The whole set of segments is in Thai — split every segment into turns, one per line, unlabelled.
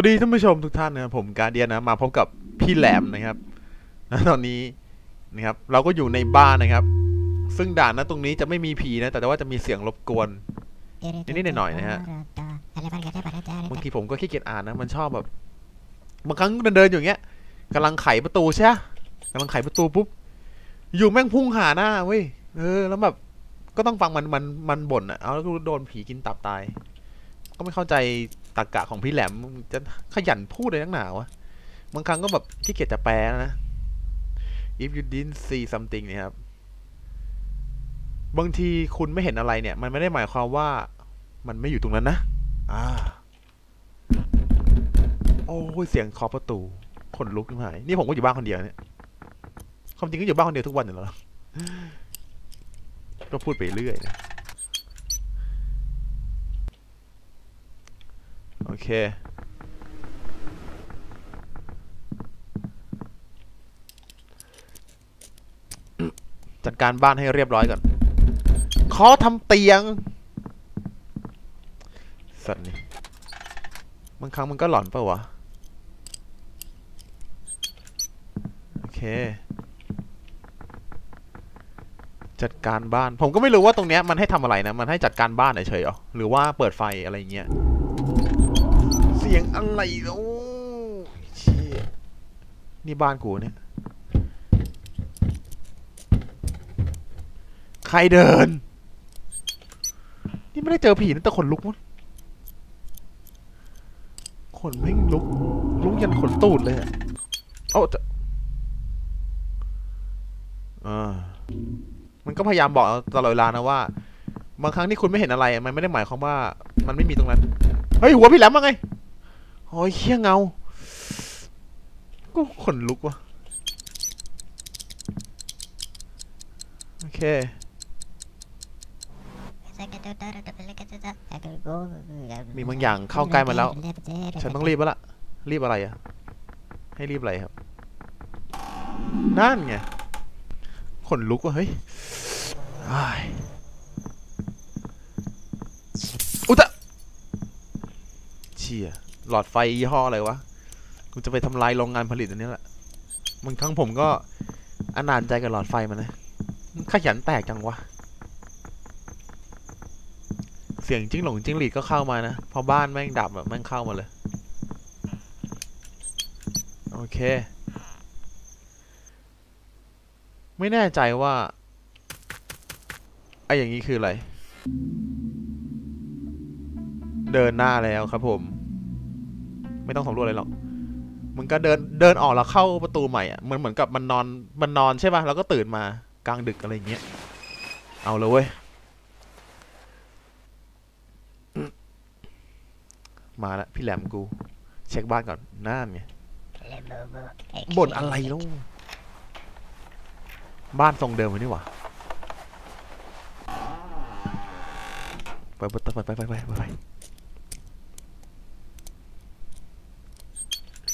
วัสดีท่านผู้ชมทุกท่านนะครับผมการเดียนนะมาพบกับพี่แหลมนะครับนะตอนนี้นะครับ เราก็อยู่ในบ้านนะครับ ซึ่งด่านนะตรงนี้จะไม่มีผีนะแต่ว่าจะมีเสียงรบกวนนิดๆหน่อยๆนะฮะบางทีผมก็ขี้เกียจอ่านนะมันชอบแบบบางครั้งเดินๆอยู่อย่างเงี้ยกำลังไขประตูใช่ปะกำลังไขประตูปุ๊บอยู่แม่งพุ่งหาหน้าเว้ยเออ แล้วแบบก็ต้องฟังมันมันมันบ่นอะเอาแล้วก็โดนผีกินตับตาย ก็ไม่เข้าใจ ตรกะของพี่แหลมจะขยันพูดเลยนักหนาวะบางครั้งก็แบบขี้เกียจจะแปลนะ if you didn't see something เนี่ยครับ บางทีคุณไม่เห็นอะไรเนี่ย มันไม่ได้หมายความว่ามันไม่อยู่ตรงนั้นนะ อ่า โอ้ยเสียงเคาะประตูขนลุกขึ้นมานี่ผมก็อยู่บ้านคนเดียวเนี่ย ความจริงก็อยู่บ้านคนเดียวทุกวันอยู่แล้ว ก็พูดไปเรื่อยนะโอ เค จัดการบ้านให้เรียบร้อยก่อนขอทำเตียง สัตว์นี่บางครั้งมันก็หลอนเปล่าวะ โอเค จัดการบ้าน ผมก็ไม่รู้ว่าตรงเนี้ยมันให้ทำอะไรนะ มันให้จัดการบ้านเฉยๆหรอ หรือว่าเปิดไฟอะไรเงี้ย สียงอะไรโอ้เชี่ยนี่บ้านกูเนี่ย ใครเดิน นี่ไม่ได้เจอผีนะแต่ขนลุกมั้งขนแม่งลุก ลุกยันขนตูดเลยอะเอ้าจะอ่ามันก็พยายามบอกตลอดเวลานะว่า บางครั้งที่คุณไม่เห็นอะไร มันไม่ได้หมายความว่า มันไม่มีตรงนั้น เฮ้ย หัวพี่แหลมมาไง โอ้ยเขี้ยเงา ก็ขนลุกว่ะโอเค มีบางอย่างเข้าใกล้มาแล้ว ฉันต้องรีบแล้วล่ะ รีบอะไรอะให้รีบอะไรครับ นั่นไง ขนลุกว่ะเฮ้ยอ้ายอุยตะเชี่ย หลอดไฟยี่ห้ออะไรวะกูจะไปทำลายโรงงานผลิตอันนี้แหละบางครั้งผมก็อนาจใจกับหลอดไฟมันนะขยันแตกจังวะ เสียงจิ้งหลงจิ้งหรีดก็เข้ามานะ พอบ้านแม่งดับแบบแม่งเข้ามาเลย โอเค ไม่แน่ใจว่าไอ้อย่างนี้คืออะไร เดินหน้าแล้วครับผม ไม่ต้องสำรวจอะไรหรอกมันก็เดินเดินออกแล้วเข้าประตูใหม่อะมันเหมือนกับมันนอนมันนอนใช่ป่ะแล้วก็ตื่นมากลางดึกอะไรอย่างเงี้ยเอาเลยเว้ยมาล้วพี่แหลมกู เช็คบ้านก่อนนั่นไงบ่นอะไรแล้วบ้านทรงเดิมเลยนี่หว่าไปไปไปไปไปไปไป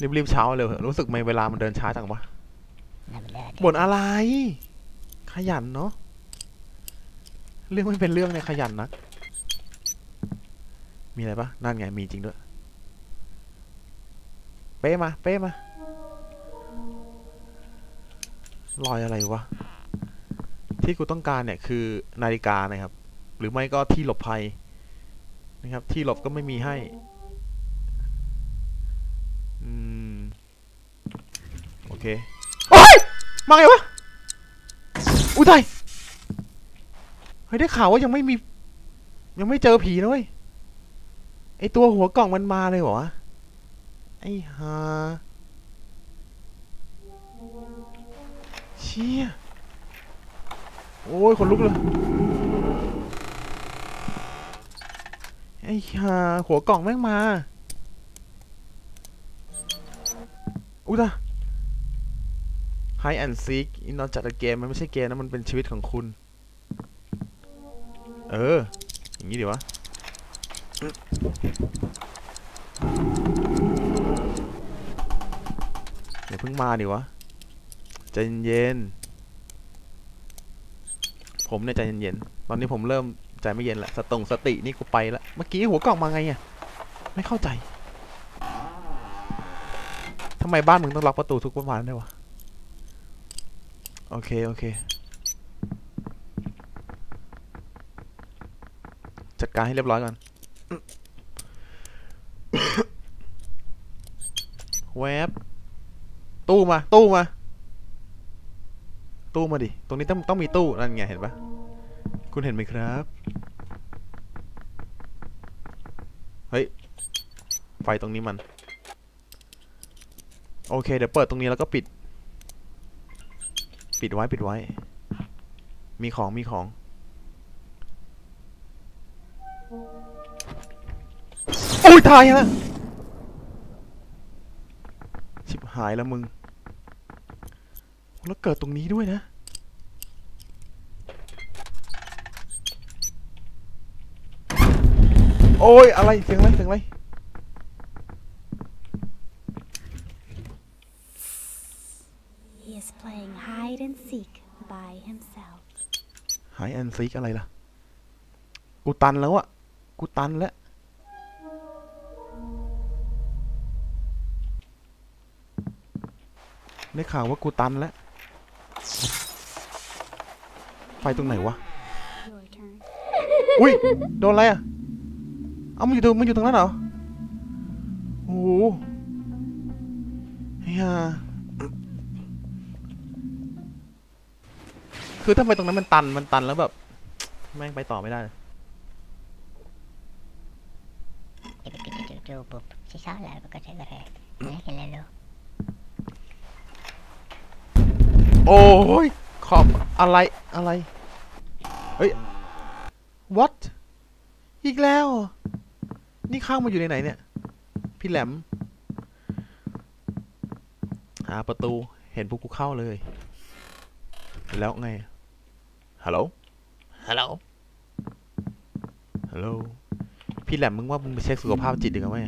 รีบรีบๆเช้าเร็วเถอะรู้สึกไม่เวลามันเดินช้าจังวะบ่นอะไร ขยันเนาะเรื่องไม่เป็นเรื่องเนี่ยขยันนะมีอะไรปะนั่นไงมีจริงด้วย เป๊ะมา เป๊ะมารอยอะไรวะ ที่กูต้องการเนี่ยคือนาฬิกานะครับ หรือไม่ก็ที่หลบภัยนะครับ ที่หลบก็ไม่มีให้ เคโอ้ยมาไงวะอุ้ยตายเฮ้ยได้ข่าวว่ายังไม่มี ยังไม่เจอผีนะเว้ยไอตัวหัวกล่องมันมาเลยเหรอวะไอ้ฮาเชี่ยโอ้ยขนลุกเลยไอ้ฮาหัวกล่องแม่งมา อุ้ยตา Hide and Seek อินนอกจากเกมมันไม่ใช่เกมนะ มันเป็นชีวิตของคุณ เออ อย่างนี้ดีวะ อย่าเพิ่งมาดิวะ ใจเย็น ผมเนี่ยใจเย็นๆตอนนี้ผมเริ่มใจไม่เย็นละ สตงสตินี่กูไปละ เมื่อกี้หัวกล่องมาไงอะไม่เข้าใจทำไมบ้านมึงต้องล็อกประตูทุกประมาณด้วยวะ โอเค โอเค จัดการให้เรียบร้อยก่อน แวบ ตู้มา ตู้มา ตู้มาดิ ตรงนี้ต้องต้องมีตู้ นั่นไง เห็นปะคุณเห็นไหมครับ เฮ้ย ไฟตรงนี้มัน โอเค เดี๋ยวเปิดตรงนี้แล้วก็ปิด ปิดไว้ปิดไว้ มีของมีของอุ้ยตายแล้วชิบหายแล้วมึง แล้วเกิดตรงนี้ด้วยนะ โอ้ยอะไรเสียงอะไรเสียงอะไร
He is playing hide and seek by himself.
หายแอนซิกอะไรล่ะ กูตันแล้วอะกูตันแล้ว ได้ข่าวว่ากูตันแล้ว ไฟตรงไหนวะ
Your turn.
อุ้ย โดนอะไรอะเอามันอยู่ตรงมันอยู่ตรงนั้นเหรอ คือถ้าไปตรงนั้นมันตันมันตันแล้วแบบ แม่งไปต่อไม่ได้โอ้ยขอบอะไรอะไร เฮ้ย what อีกแล้ว นี่ข้างมาอยู่ในไหนเนี่ย พี่แหลม หาประตูเห็นพวกกูเข้าเลย แล้วไง ฮัลโหล ฮัลโหล ฮัลโหล พี่แหลมมึงว่ามึงไปเช็คสุขภาพจิตดีกว่าไหม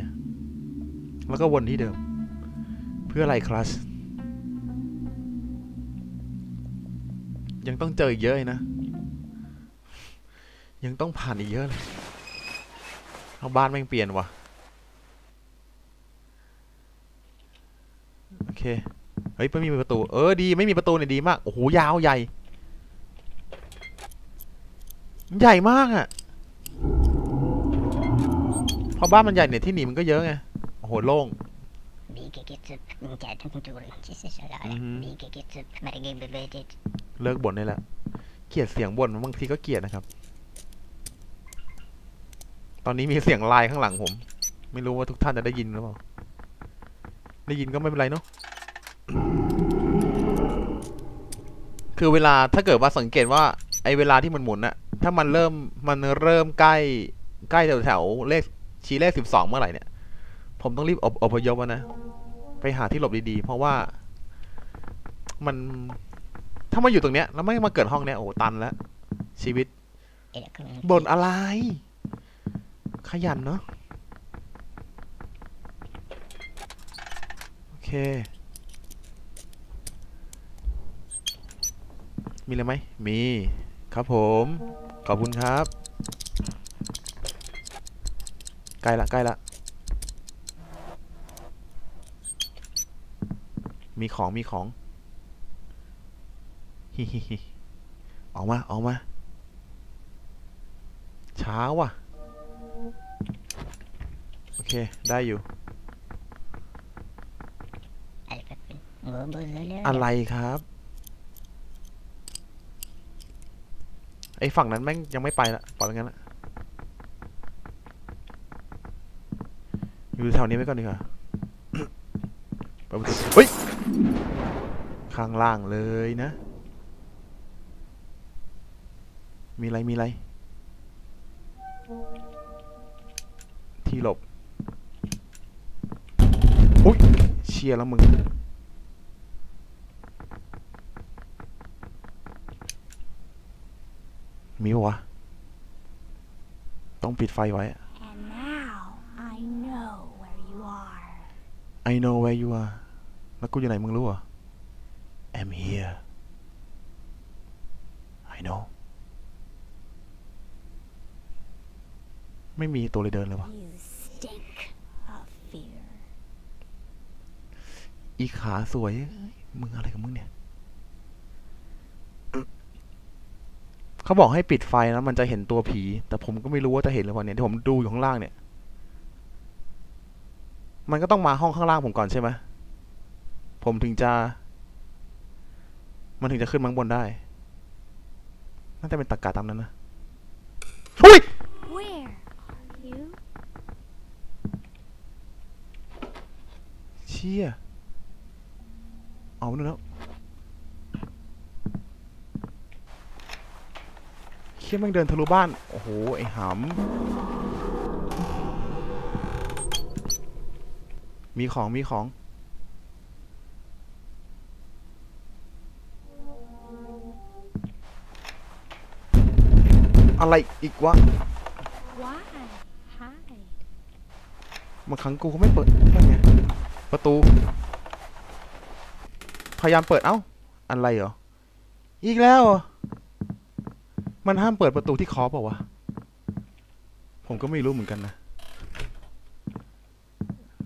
แล้วก็วนที่เดิม เพื่ออะไรคลัส ยังต้องเจออีกเยอะเลยนะ ยังต้องผ่านอีกเยอะเลยเอาบ้านแม่งเปลี่ยนว่ะ โอเค เฮ้ย ไม่มีประตู เออ ดี ไม่มีประตูเนี่ยดีมาก โอ้โห ยาวใหญ่ ใหญ่มากอะ่ะพอบ้านมันใหญ่เนี่ยที่หนีมันก็เยอะไงโอ้โหโล่ง เลิกบ่นได้ล้วเกลียดเสียงบ่นบางทีก็เกลียดนะครับ ตอนนี้มีเสียงไลน์ข้างหลังผม ไม่รู้ว่าทุกท่านจะได้ยินหรือเปล่า ได้ยินก็ไม่เป็นไรเนาะคือเวลาถ้าเกิดว่าสังเกตว่า ไอเวลาที่มันหมุนอะ ถ้ามันเริ่มมันเริ่มใกล้ใกล้แถวๆเลขชี้เลขสิบสองเมื่อไหร่เนี่ย ผมต้องรีบอพอพยพนะ ไปหาที่หลบดีๆ เพราะว่ามันถ้ามาอยู่ตรงเนี้ย แล้วไม่มาเกิดห้องเนี้ยโอ้ตันแล้ว ชีวิตบ่นอะไร ขยันเนาะโอเค มีอะไรไหมมี ครับผม ขอบคุณครับ ใกล้ละใกล้ละ มีของมีของฮิฮิฮิออกมาออกมาเช้าว่ะ โอเค ได้อยู่
Alpapin. Gobo
อะไรครับ ไอ้ฝั่งนั้นแม่งยังไม่ไปละปล่อยไว้งั้นละอยู่แถวนี้ไว้ก่อนดีกว่าเปิดประตูเฮ้ย ข้างล่างเลยนะ มีอะไรมีอะไร ที่หลบ อุ้ยเชียร์แล้วมึง มีปะวะ ต้องปิดไฟไว้อะ
And now I know where you are.
I know where you are แล้วกูอยู่ไหนมึงรู้เหรอ I'm here I know ไม่มีตัวเลยเดินเลยวะ
You stink of fear.
อีขาสวยเอ้ยมึงอะไรกับมึงเนี่ย เขาบอกให้ปิดไฟแล้วมันจะเห็นตัวผี แต่ผมก็ไม่รู้ว่าจะเห็นหรือเปล่าเนี่ยที่ผมดูอยู่ข้างล่างเนี่ย มันก็ต้องมาห้องข้างล่างผมก่อนใช่ไหมผมถึงจะ มันถึงจะขึ้นมาข้งบนได้ น่าจะเป็นตรกกะตามนั้นนะอุ้ย
Where
เชี่ยเอานู่นแล้ว เชี่ยแม่งเดินทะลุบ้าน โอ้โห ไอ้หำมีของมีของ อะไรอีกวะบางครั้งกูก็ไม่เปิดนั่นไงประตู พยายามเปิดเอ้า อะไรเหรอ อีกแล้ว มันห้ามเปิดประตูที่คอเปล่าวะ ผมก็ไม่รู้เหมือนกันนะ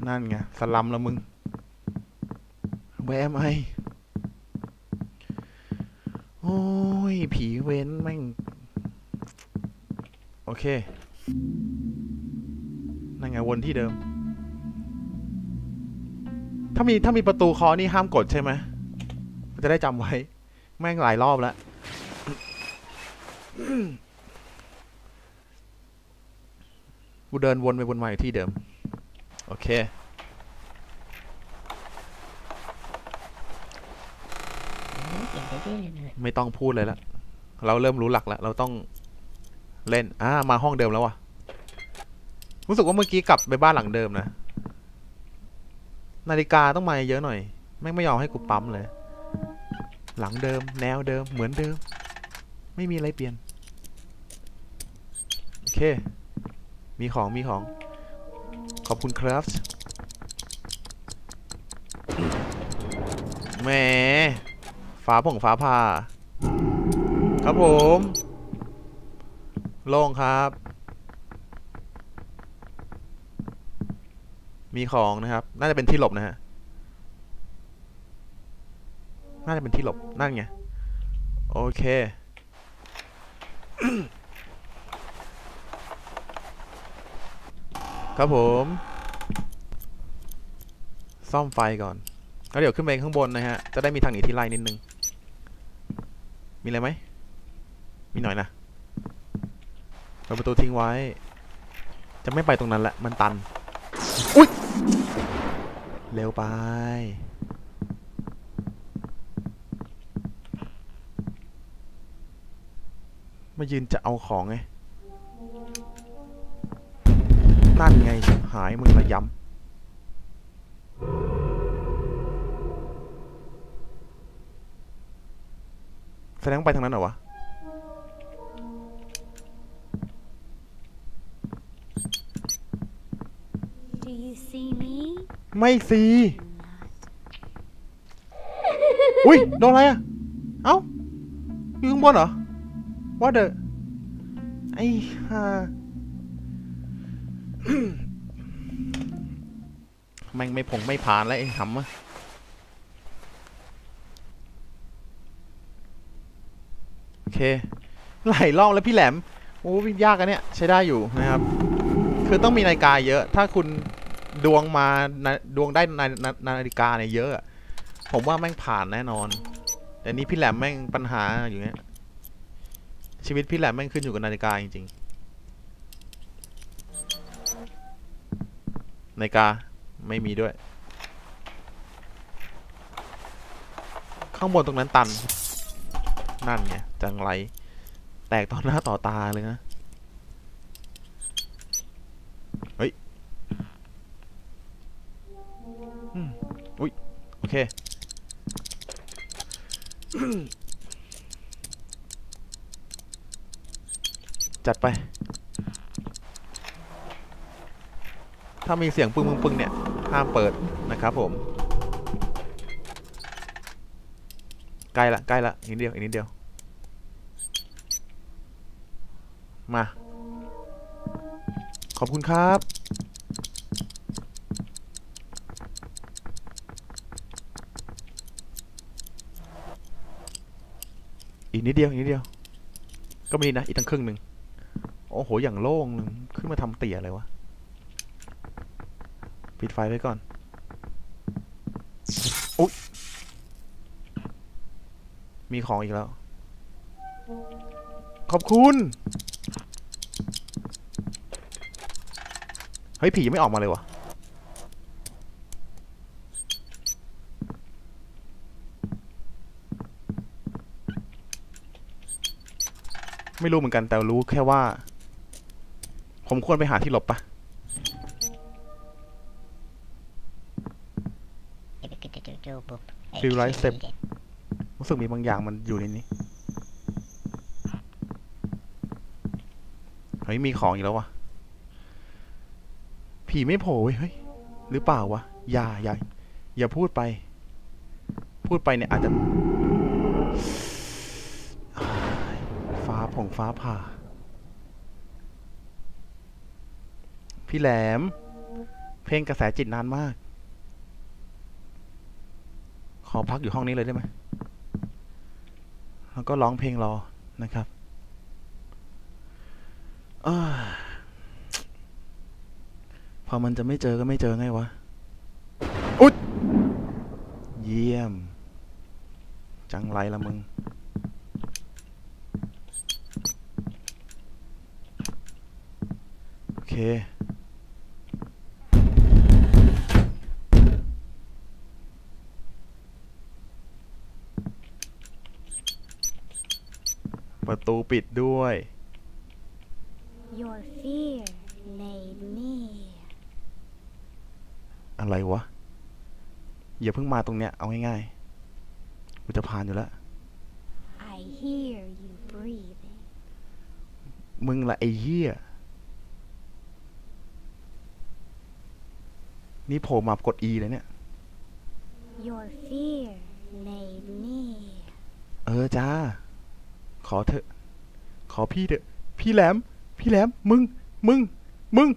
นั่นไง สลัมล้วมึงแวมไอโอ้ย ผีเว้นแม่ง โอเค นั่นไงวนที่เดิม ถ้ามีถ้ามีประตูคอนี่ห้ามกดใช่ไหมจะได้จำไว้ แม่งหลายรอบแล้ว กูเดินวนไปวนมาอยู่ที่เดิม โอเค ไม่ต้องพูดเลยละ เราเริ่มรู้หลักแล้ว เราต้องเล่น อ่า มาห้องเดิมแล้ววะรู้สึกว่าเมื่อกี้กลับไปบ้านหลังเดิมนะ นาฬิกาต้องมาเยอะหน่อยแม่งไม่ยอมให้กูปั๊มเลย หลังเดิม แนวเดิม เหมือนเดิม ไม่มีอะไรเปลี่ยน เค มีของมีของ ขอบคุณครับแหมฟ้าผ่องฟ้าผ่าครับผม โล่งครับ มีของนะครับ น่าจะเป็นที่หลบนะฮะ น่าจะเป็นที่หลบ นั่นไง โอเค ครับผม ซ่อมไฟก่อน แล้วเดี๋ยวขึ้นไปข้างบนนะฮะ จะได้มีทางหนีที่ไล่นิดนึง มีอะไรไหม มีหน่อยนะเปิดประตูทิ้งไว้ จะไม่ไปตรงนั้นละมันตัน อุ๊ย เร็วไปมายืนจะเอาของไง นั่นไงชิบหายมึงระยำแสดงว่าไปทางนั้นเหรอวะ
Do you see me?
ไม่สิอุ้ยโดนอะไรอะ เอ้าอยู่ข้างบนเหรอว่าเดอะไอ้ห่า แม่งไม่ผงไม่ผ่านแล้วไอ้หำอะโอเคหลายรอบแล้วพี่แหลม โอ้ยากอันเนี้ยใช้ได้อยู่นะครับ คือต้องมีนาฬิกาเยอะ ถ้าคุณดวงมาดวงได้นานาฬิกาเนี่ยเยอะอะ ผมว่าแม่งผ่านแน่นอน แต่นี้พี่แหลมแม่งปัญหาอยู่เนี้ยชีวิตพี่แหลมแม่งขึ้นอยู่กับนาฬิกาจริงๆ นาฬิกาไม่มีด้วย ข้างบนตรงนั้นตัน นั่นไงจังไร แตกต่อหน้าต่อตาเลยนะ เฮ้ยอุ้ย โอเคจัดไป ถ้ามีเสียงปึ้งปึ้งปึ้งเนี่ย ห้ามเปิดนะครับผม ใกล้ละใกล้ละอีกนิดเดียวอีกนิดเดียว มา ขอบคุณครับ อีกนิดเดียวอีกนิดเดียว ก็ไม่ดีนะ อีกตั้งครึ่งหนึ่งโอ้โห อย่างโล่งขึ้นมาทำเตี่ยเลยวะ ปิดไฟไว้ก่อนอุ๊ยมีของอีกแล้ว ขอบคุณ เฮ้ย ผียังไม่ออกมาเลยวะไม่รู้เหมือนกันแต่รู้แค่ว่า ผมควรไปหาที่หลบปะ Feel right step รู้สึกมีบางอย่างมันอยู่ในนี้ เฮ้ย มีของอีกแล้ววะผีไม่โผล่เว้ยเฮ้ย หรือเปล่าวะ อย่าอย่าอย่าพูดไป พูดไปเนี่ยอาจจะ ฟ้าผงฟ้าผ่า พี่แหลม เพลงกระแสจิตนานมาก ขอพักอยู่ห้องนี้เลยได้ไหมแล้วก็ร้องเพลงรอนะครับอพอมันจะไม่เจอก็ไม่เจอไงวะ อุ๊ยเยี่ยม จังไรละมึง โอเค ประตูปิดด้วย
Your fear made me.
อะไรวะ อย่าเพิ่งมาตรงเนี้ย เอาง่ายๆ กูจะผ่านอยู่แล้ว
I hear you breathing.
มึงละไอ้เหี้ย นี่โผล่มากด E เลยเนี่ย
Your fear made me.
เออจ้าข อเถอะ ขอพี่เถอะ พี่แหลม พี่แหลม มึง มึง มึง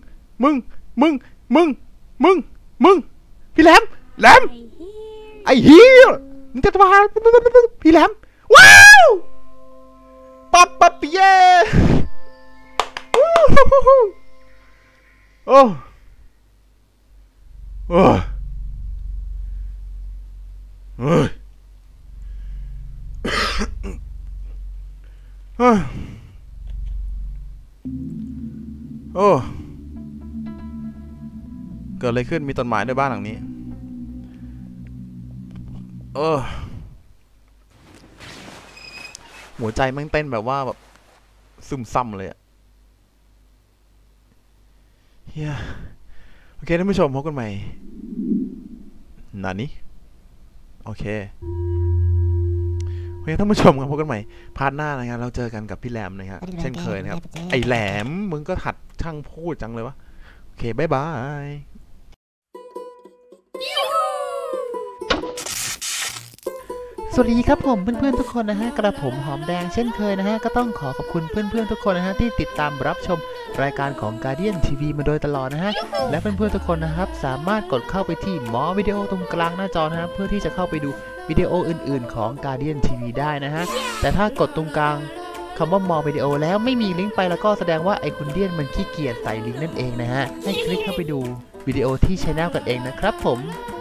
มึง มึง มึง มึง มึง พี่แหลม แหลม ไอ้เฮียมึงจะมาพี่แหลม ว้าวปั๊บปั๊บเย่โอ้โอ้เฮ้ยเฮ้ย โอ้เกิดอะไรขึ้นมีต้นไม้ด้วยบ้านหลังนี้เออหัวใจแม่งเต้นแบบว่าแบบซึมซัมเลยอะเฮียโอเคท่านผู้ชมพบกันใหม่นานี้โอเค เคท่านผู้ชมครับพบกันใหม่พาร์ทหน้านะครับเราเจอกันกับพี่แหลมนะครับเช่นเคยนะครับ ไอแหลมมึงก็หัดช่างพูดจังเลยวะโอเคบ๊ายบาย
สวัสดีครับผมเพื่อนๆทุกคนนะฮะกระผมหอมแดงเช่นเคยนะฮะก็ต้องขอขอบคุณเพื่อนๆทุกคนนะฮะที่ติดตามรับชมรายการของ Guardian TV มาโดยตลอดนะฮะและเพื่อนๆทุกคนนะครับสามารถกดเข้าไปที่หมอวิดีโอตรงกลางหน้าจอนะฮะเพื่อที่จะเข้าไปดู วิดีโออื่นๆของ Guardian TV ได้นะฮะ แต่ถ้ากดตรงกลางคำว่ามอวิดีโอแล้วไม่มีลิงก์ไปแล้วก็แสดงว่าไอคุณเดียนมันขี้เกียจใส่ลิงก์นั่นเองนะฮะ ให้คลิกเข้าไปดูวิดีโอที่ช anel กันเองนะครับผม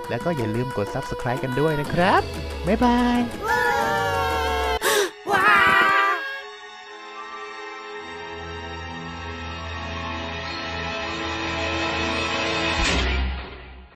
แล้วก็อย่าลืมกด subscribe กันด้วยนะครับ บ๊ายบาย